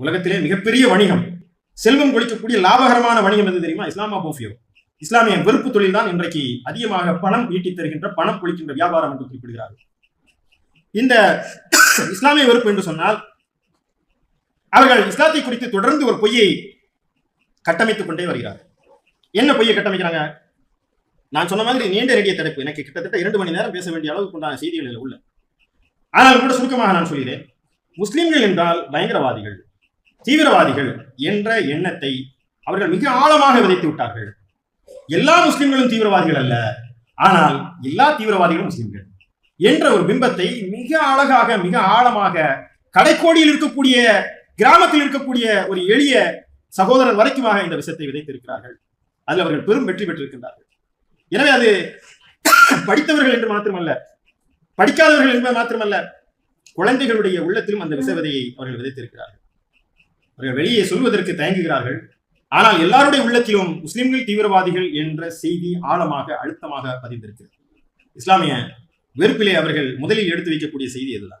உலகத்திலே மிகப்பெரிய வணிகம். செல்வம் கொளிக்கக்கூடிய லாபகரமான வணிகம் எது தெரியுமா? இஸ்லாமா போஃபியோ இஸ்லாமிய வெறுப்பு தொழில் தான் இன்றைக்கு அதிகமாக பணம் ஈட்டித் தருகின்ற பணம் கொளிக்கின்ற வியாபாரம் என்று குறிப்பிடுகிறார்கள். இந்த இஸ்லாமிய வெறுப்பு என்று சொன்னால் அவர்கள் இஸ்லாத்தை குறித்து தொடர்ந்து ஒரு பொய்யை கட்டமைத்துக் கொண்டே வருகிறார்கள் என்ன பொய்யை கட்டமைக்கிறாங்க? நான் சொன்ன மாதிரி நீண்ட நெடிய தடுப்பு. எனக்கு கிட்டத்தட்ட இரண்டு மணி நேரம் பேச வேண்டிய அளவுக்கு உண்டான செய்திகள் உள்ள. ஆனால் கூட சுருக்கமாக நான் சொல்கிறேன். முஸ்லிம்கள் என்றால் பயங்கரவாதிகள். தீவிரவாதிகள் என்ற எண்ணத்தை அவர்கள் மிக ஆழமாக விதைத்து விட்டார்கள். எல்லா முஸ்லிம்களும் தீவிரவாதிகள் அல்ல. ஆனால் எல்லா தீவிரவாதிகளும் முஸ்லிம்கள். என்ற ஒரு பிம்பத்தை மிக அழகாக மிக ஆழமாக கடைக்கோடியில் இருக்கக்கூடிய கிராமத்தில் இருக்கக்கூடிய ஒரு எளிய சகோதரர் வரைக்குமாக இந்த விஷயத்தை விதைத்திருக்கிறார்கள். அதில் அவர்கள் பெரும் வெற்றி பெற்றிருக்கின்றார்கள். எனவே அது படித்தவர்கள் என்று மாத்திரமல்ல படிக்காதவர்கள் என்பது மாத்திரமல்ல குழந்தைகளுடைய உள்ளத்திலும் அந்த விசவிதையை அவர்கள் விதைத்திருக்கிறார்கள். வெளியே சொல்வதற்கு தயங்குகிறார்கள். ஆனால் எல்லாருடைய உள்ளத்திலும் முஸ்லிம்கள் தீவிரவாதிகள் என்ற செய்தி ஆழமாக அழுத்தமாக பதிந்திருக்கிறது. இஸ்லாமிய வெறுப்பிலே அவர்கள் முதலில் எடுத்து வைக்கக்கூடிய செய்தி இதுதான்